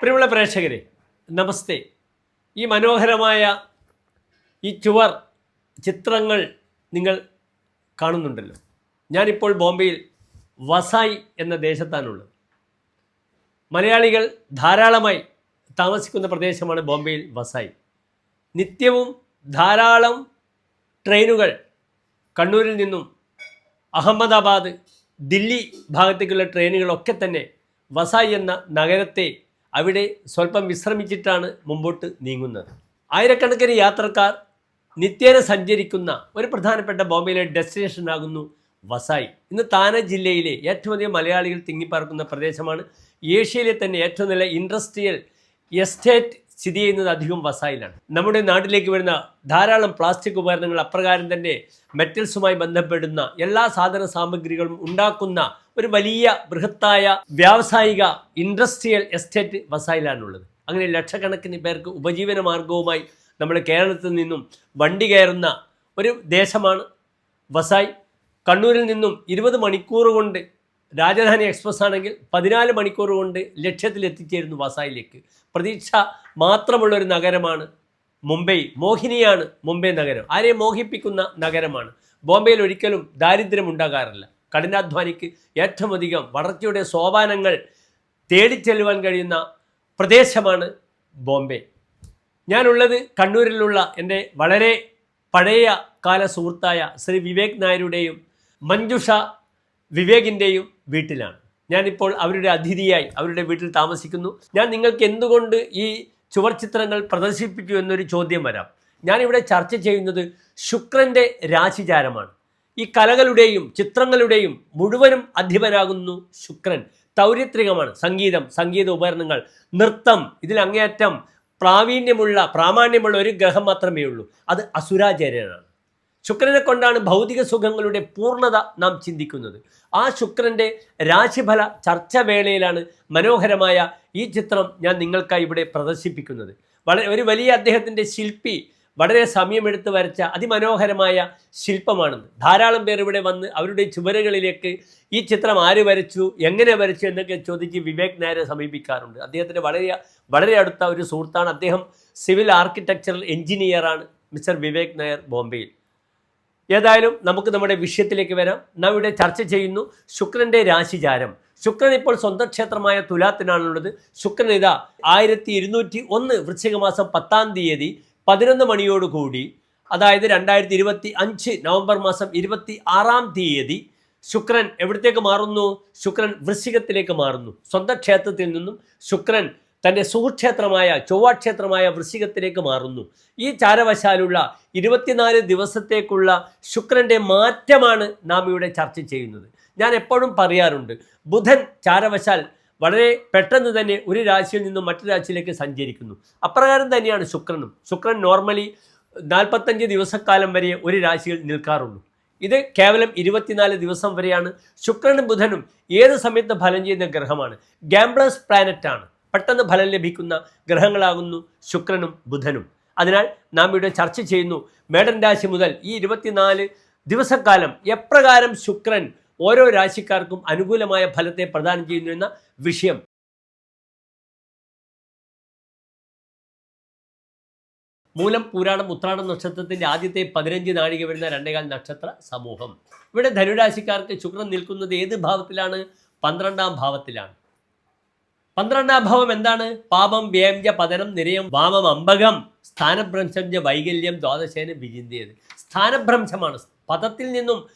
പ്രിയമുള്ള പ്രേക്ഷകരെ നമസ്തേ. ഈ മനോഹരമായ ഈ ചുവർ ചിത്രങ്ങൾ നിങ്ങൾ കാണുന്നുണ്ടല്ലോ. ഞാനിപ്പോൾ ബോംബെയിൽ വസായി എന്ന ദേശത്താണുള്ളത്. മലയാളികൾ ധാരാളമായി താമസിക്കുന്ന പ്രദേശമാണ് ബോംബെയിൽ വസായി. നിത്യവും ധാരാളം ട്രെയിനുകൾ കണ്ണൂരിൽ നിന്നും അഹമ്മദാബാദ് ദില്ലി ഭാഗത്തേക്കുള്ള ട്രെയിനുകളൊക്കെ തന്നെ വസായി എന്ന നഗരത്തെ അവിടെ സ്വല്പം വിശ്രമിച്ചിട്ടാണ് മുമ്പോട്ട് നീങ്ങുന്നത്. ആയിരക്കണക്കിന് യാത്രക്കാർ നിത്യേന സഞ്ചരിക്കുന്ന ഒരു പ്രധാനപ്പെട്ട ബോംബെയിലെ ഡെസ്റ്റിനേഷനാകുന്നു വസായി. ഇന്ന് താന ജില്ലയിലെ ഏറ്റവും അധികം മലയാളികൾ തിങ്ങിപ്പാർക്കുന്ന പ്രദേശമാണ്. ഏഷ്യയിലെ തന്നെ ഏറ്റവും നല്ല ഇൻഡസ്ട്രിയൽ എസ്റ്റേറ്റ് സ്ഥിതി ചെയ്യുന്നത് അധികം വസായിലാണ്. നമ്മുടെ നാട്ടിലേക്ക് വരുന്ന ധാരാളം പ്ലാസ്റ്റിക് ഉപകരണങ്ങൾ അപ്രകാരം തന്നെ മെറ്റൽസുമായി ബന്ധപ്പെടുന്ന എല്ലാ സാധന സാമഗ്രികളും ഉണ്ടാക്കുന്ന ഒരു വലിയ ബൃഹത്തായ വ്യാവസായിക ഇൻഡസ്ട്രിയൽ എസ്റ്റേറ്റ് വസായിലാണുള്ളത്. അങ്ങനെ ലക്ഷക്കണക്കിന് പേർക്ക് ഉപജീവന മാർഗവുമായി നമ്മുടെ കേരളത്തിൽ നിന്നും വണ്ടി കയറുന്ന ഒരു ദേശമാണ് വസായി. കണ്ണൂരിൽ നിന്നും ഇരുപത് മണിക്കൂർ കൊണ്ട് രാജധാനി എക്സ്പ്രസ് ആണെങ്കിൽ പതിനാല് മണിക്കൂർ കൊണ്ട് ലക്ഷ്യത്തിൽ എത്തിച്ചേരുന്നു വസായിലേക്ക്. പ്രതീക്ഷ മാത്രമുള്ള ഒരു നഗരമാണ് മുംബൈ. മോഹിനിയാണ് മുംബൈ നഗരം. ആരെ മോഹിപ്പിക്കുന്ന നഗരമാണ്? ബോംബെയിൽ ഒരിക്കലും ദാരിദ്ര്യം ഉണ്ടാകാറില്ല. കഠിനാധ്വാനിക്ക് ഏറ്റവും അധികം വളർച്ചയുടെ സോപാനങ്ങൾ തേടിച്ചെല്ലുവാൻ കഴിയുന്ന പ്രദേശമാണ് ബോംബെ. ഞാനുള്ളത് കണ്ണൂരിലുള്ള എന്റെ വളരെ പഴയ കാല സുഹൃത്തായ ശ്രീ വിവേക് നായരുടെയും മഞ്ജുഷ വിവേകിന്റെയും വീട്ടിലാണ്. ഞാനിപ്പോൾ അവരുടെ അതിഥിയായി അവരുടെ വീട്ടിൽ താമസിക്കുന്നു. ഞാൻ നിങ്ങൾക്ക് എന്തുകൊണ്ട് ഈ ചുവർ ചിത്രങ്ങൾ പ്രദർശിപ്പിച്ചു എന്നൊരു ചോദ്യം വരാം. ഞാനിവിടെ ചർച്ച ചെയ്യുന്നത് ശുക്രന്റെ രാശിചാരമാണ്. ഈ കലകളുടെയും ചിത്രങ്ങളുടെയും മുഴുവനും അധിപനാകുന്നു ശുക്രൻ. തൗര്യത്രികമാണ് സംഗീതം സംഗീത ഉപകരണങ്ങൾ നൃത്തം ഇതിൽ അങ്ങേയറ്റം പ്രാവീണ്യമുള്ള പ്രാമാണ്യമുള്ള ഒരു ഗ്രഹം മാത്രമേ ഉള്ളൂ അത് അസുരാചാര്യനാണ്. ശുക്രനെ കൊണ്ടാണ് ഭൗതിക സുഖങ്ങളുടെ പൂർണത നാം ചിന്തിക്കുന്നത്. ആ ശുക്രന്റെ രാശിഫല ചർച്ച വേളയിലാണ് മനോഹരമായ ഈ ചിത്രം ഞാൻ നിങ്ങൾക്കായി ഇവിടെ പ്രദർശിപ്പിക്കുന്നത്. വളരെ ഒരു വലിയ അദ്ദേഹത്തിന്റെ ശില്പി വളരെ സമയമെടുത്ത് വരച്ച അതിമനോഹരമായ ശില്പമാണെന്ന്. ധാരാളം പേർ ഇവിടെ വന്ന് അവരുടെ ചുവരുകളിലേക്ക് ഈ ചിത്രം ആര് വരച്ചു എങ്ങനെ വരച്ചു എന്നൊക്കെ ചോദിച്ച് വിവേക് നായരെ സമീപിക്കാറുണ്ട്. അദ്ദേഹത്തിന്റെ വളരെ വളരെ അടുത്ത ഒരു സുഹൃത്താണ്. അദ്ദേഹം സിവിൽ ആർക്കിടെക്ചറൽ എഞ്ചിനീയറാണ് മിസ്റ്റർ വിവേക് നായർ ബോംബെയിൽ. ഏതായാലും നമുക്ക് നമ്മുടെ വിഷയത്തിലേക്ക് വരാം. നാം ഇവിടെ ചർച്ച ചെയ്യുന്നു ശുക്രന്റെ രാശിചാരം. ശുക്രൻ ഇപ്പോൾ സ്വന്തം ക്ഷേത്രമായ തുലാത്തിനാണുള്ളത്. ശുക്രൻ ഇതാ ആയിരത്തി ഇരുന്നൂറ്റി ഒന്ന് വൃശ്ചികമാസം പത്താം തീയതി പതിനൊന്ന് മണിയോടുകൂടി അതായത് രണ്ടായിരത്തി ഇരുപത്തി അഞ്ച് നവംബർ മാസം ഇരുപത്തി ആറാം തീയതി ശുക്രൻ എവിടത്തേക്ക് മാറുന്നു? ശുക്രൻ വൃശ്ചികത്തിലേക്ക് മാറുന്നു. സ്വന്തം ക്ഷേത്രത്തിൽ നിന്നും ശുക്രൻ തന്റെ സുഹൃക്ഷേത്രമായ ചൊവ്വാക്ഷേത്രമായ വൃശ്ചികത്തിലേക്ക് മാറുന്നു. ഈ ചാരവശാലുള്ള ഇരുപത്തിനാല് ദിവസത്തേക്കുള്ള ശുക്രന്റെ മാറ്റമാണ് നാം ഇവിടെ ചർച്ച ചെയ്യുന്നത്. ഞാൻ എപ്പോഴും പറയാറുണ്ട് ബുധൻ ചാരവശാൽ വളരെ പെട്ടെന്ന് തന്നെ ഒരു രാശിയിൽ നിന്നും മറ്റു രാശിയിലേക്ക് സഞ്ചരിക്കുന്നു. അപ്രകാരം തന്നെയാണ് ശുക്രനും. ശുക്രൻ നോർമലി നാൽപ്പത്തഞ്ച് ദിവസക്കാലം വരെ ഒരു രാശിയിൽ നിൽക്കാറുള്ളൂ. ഇത് കേവലം ഇരുപത്തിനാല് ദിവസം വരെയാണ്. ശുക്രനും ബുധനും ഏത് സമയത്ത് ഫലം ചെയ്യുന്ന ഗ്രഹമാണ്. ഗാംബ്ലസ് പ്ലാനറ്റാണ് പെട്ടെന്ന് ഫലം ലഭിക്കുന്ന ഗ്രഹങ്ങളാകുന്നു ശുക്രനും ബുധനും. അതിനാൽ നാം ഇവിടെ ചർച്ച ചെയ്യുന്നു മേടൻ രാശി മുതൽ ഈ ഇരുപത്തിനാല് ദിവസക്കാലം എപ്രകാരം ശുക്രൻ ഓരോ രാശിക്കാർക്കും അനുകൂലമായ ഫലത്തെ പ്രദാനം ചെയ്യുന്നു എന്ന വിഷയം. മൂലം പൂരാണം ഉത്രാടം നക്ഷത്രത്തിന്റെ ആദ്യത്തെ പതിനഞ്ച് നാഴിക വരുന്ന രണ്ടേകാൽ നക്ഷത്ര സമൂഹം. ഇവിടെ ധനുരാശിക്കാർക്ക് ശുക്രൻ നിൽക്കുന്നത് ഏത് ഭാവത്തിലാണ്? പന്ത്രണ്ടാം ഭാവത്തിലാണ്. പന്ത്രണ്ടാം ഭാവം എന്താണ്? പാപം വ്യേംജ പതനം നിരയം വാമം അമ്പകം സ്ഥാനഭ്രംശം വൈകല്യം ദ്വാദശേന വിചിന്തിയത് സ്ഥാനഭ്രംശമാണ്. പദത്തിൽ നിന്നും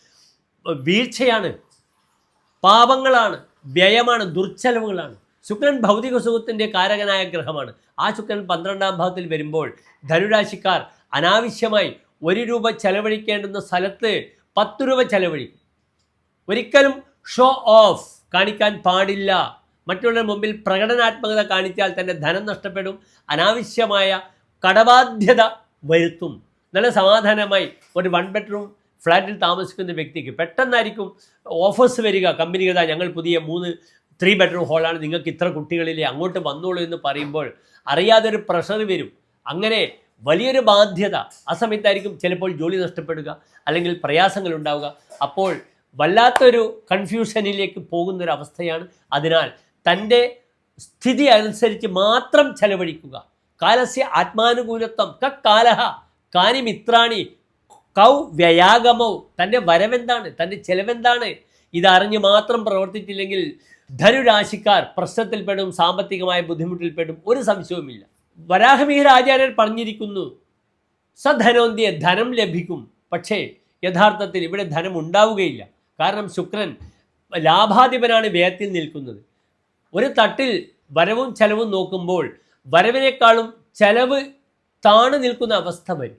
വീഴ്ചയാണ് പാപങ്ങളാണ് വ്യയമാണ് ദുർച്ചലവുകളാണ്. ശുക്രൻ ഭൗതിക സുഖത്തിന്റെ കാരകനായ ഗ്രഹമാണ്. ആ ശുക്രൻ പന്ത്രണ്ടാം ഭാവത്തിൽ വരുമ്പോൾ ധനുരാശിക്കാർ അനാവശ്യമായി ഒരു രൂപ ചെലവഴിക്കേണ്ടുന്ന സ്ഥലത്ത് പത്ത് രൂപ ചെലവഴിക്കും. ഒരിക്കലും ഷോ ഓഫ് കാണിക്കാൻ പാടില്ല. മറ്റുള്ളവരുടെ മുമ്പിൽ പ്രകടനാത്മകത കാണിച്ചാൽ തന്നെ ധനം നഷ്ടപ്പെടും അനാവശ്യമായ കടബാധ്യത വരുത്തും. നല്ല സമാധാനമായി ഒരു വൺ ബെഡ്റൂം ഫ്ലാറ്റിൽ താമസിക്കുന്ന വ്യക്തിക്ക് പെട്ടെന്നായിരിക്കും ഓഫേഴ്സ് വരിക. കമ്പനികൾ ഞങ്ങൾ പുതിയ മൂന്ന് ത്രീ ബെഡ്റൂം ഹോളാണ് നിങ്ങൾക്ക് ഇത്ര കുട്ടികളിലെ അങ്ങോട്ട് വന്നോളൂ എന്ന് പറയുമ്പോൾ അറിയാതെ ഒരു പ്രഷർ വരും. അങ്ങനെ വലിയൊരു ബാധ്യത. ആ സമയത്തായിരിക്കും ചിലപ്പോൾ ജോലി നഷ്ടപ്പെടുക അല്ലെങ്കിൽ പ്രയാസങ്ങൾ ഉണ്ടാവുക. അപ്പോൾ വല്ലാത്തൊരു കൺഫ്യൂഷനിലേക്ക് പോകുന്നൊരവസ്ഥയാണ് അതിനാൽ തന്റെ സ്ഥിതി അനുസരിച്ച് മാത്രം ചെലവഴിക്കുക. കാലസ്യ ആത്മാനുകൂലത്വം. കക്കാലഹ കാനി മിത്രാണി. കൗ വ്യയാഗമൗ. തന്റെ വരവെന്താണ്? തന്റെ ചെലവെന്താണ്? ഇതറിഞ്ഞ് മാത്രം പ്രവർത്തിച്ചില്ലെങ്കിൽ ധനുരാശിക്കാർ പ്രശ്നത്തിൽപ്പെടും സാമ്പത്തികമായ ബുദ്ധിമുട്ടിൽപ്പെടും. ഒരു സംശയവുമില്ല. വരാഹമിഹിര ആചാര്യർ പറഞ്ഞിരിക്കുന്നു സധനോന്തിയ ധനം ലഭിക്കും. പക്ഷേ യഥാർത്ഥത്തിൽ ഇവിടെ ധനം ഉണ്ടാവുകയില്ല. കാരണം ശുക്രൻ ലാഭാധിപനാണ് വ്യയത്തിൽ നിൽക്കുന്നത്. ഒരു തട്ടിൽ വരവും ചെലവും നോക്കുമ്പോൾ വരവിനേക്കാളും ചെലവ് താണു നിൽക്കുന്ന അവസ്ഥ വരും.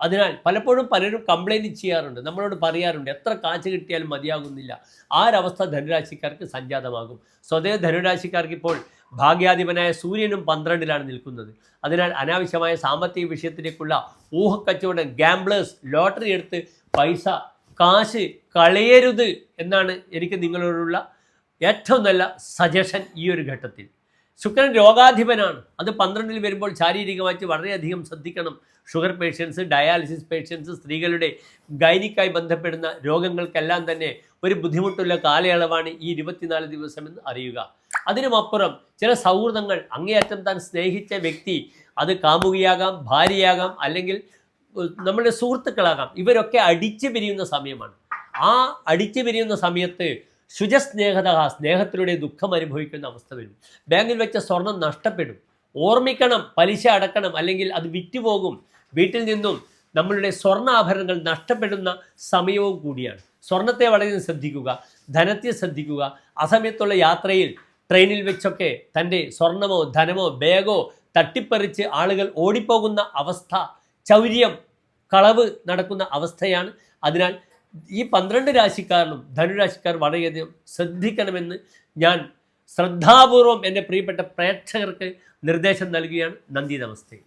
അതിനാൽ പലപ്പോഴും പലരും കംപ്ലൈന്റ് ചെയ്യാറുണ്ട്. നമ്മളോട് പറയാറുണ്ട് എത്ര കാശ് കിട്ടിയാലും മതിയാകുന്നില്ല. ആ ഒരവസ്ഥ ധനുരാശിക്കാർക്ക് സംജാതമാകും. സ്വതേ ധനുരാശിക്കാർക്ക് ഇപ്പോൾ ഭാഗ്യാധിപനായ സൂര്യനും പന്ത്രണ്ടിലാണ് നിൽക്കുന്നത്. അതിനാൽ അനാവശ്യമായ സാമ്പത്തിക വിഷയത്തിലേക്കുള്ള ഊഹക്കച്ചവടം ഗാംബ്ലേഴ്സ് ലോട്ടറി എടുത്ത് പൈസ കാശ് കളയരുത് എന്നാണ് എനിക്ക് നിങ്ങളോടുള്ള ഏറ്റവും നല്ല സജഷൻ ഈ ഒരു ഘട്ടത്തിൽ. ശുക്രൻ രോഗാധിപനാണ്. അത് പന്ത്രണ്ടിൽ വരുമ്പോൾ ശാരീരികമായിട്ട് വളരെയധികം ശ്രദ്ധിക്കണം. ഷുഗർ പേഷ്യൻസ് ഡയാലിസിസ് പേഷ്യൻസ് സ്ത്രീകളുടെ ഗൈനിക്കായി ബന്ധപ്പെടുന്ന രോഗങ്ങൾക്കെല്ലാം തന്നെ ഒരു ബുദ്ധിമുട്ടുള്ള കാലയളവാണ് ഈ ഇരുപത്തിനാല് ദിവസമെന്ന് അറിയുക. അതിനുമപ്പുറം ചില സൗഹൃദങ്ങൾ അങ്ങേയറ്റം താൻ സ്നേഹിച്ച വ്യക്തി അത് കാമുകിയാകാം ഭാര്യയാകാം അല്ലെങ്കിൽ നമ്മുടെ സുഹൃത്തുക്കളാകാം. ഇവരൊക്കെ അടിച്ചു പിരിയുന്ന സമയമാണ്. ആ അടിച്ചു പിരിയുന്ന സമയത്ത് ശുചസ്നേഹത സ്നേഹത്തിലൂടെ ദുഃഖം അനുഭവിക്കുന്ന അവസ്ഥ വരും. ബാങ്കിൽ വെച്ച സ്വർണം നഷ്ടപ്പെടും. ഓർമ്മിക്കണം പലിശ അടക്കണം അല്ലെങ്കിൽ അത് വിറ്റുപോകും. വീട്ടിൽ നിന്നും നമ്മളുടെ സ്വർണാഭരണങ്ങൾ നഷ്ടപ്പെടുന്ന സമയവും കൂടിയാണ്. സ്വർണത്തെ വളരെ ശ്രദ്ധിക്കുക ധനത്തെ ശ്രദ്ധിക്കുക. അസമയത്തുള്ള യാത്രയിൽ ട്രെയിനിൽ വെച്ചൊക്കെ തന്റെ സ്വർണമോ ധനമോ ബാഗോ തട്ടിപ്പറിച്ച് ആളുകൾ ഓടിപ്പോകുന്ന അവസ്ഥ ചൗര്യം കളവ് നടക്കുന്ന അവസ്ഥയാണ്. അതിനാൽ ഈ പന്ത്രണ്ട് രാശിക്കാരനും ധനുരാശിക്കാർ വളരെയധികം ശ്രദ്ധിക്കണമെന്ന് ഞാൻ ശ്രദ്ധാപൂർവം എന്റെ പ്രിയപ്പെട്ട പ്രേക്ഷകർക്ക് നിർദ്ദേശം നൽകുകയാണ് നന്ദി നമസ്തേ.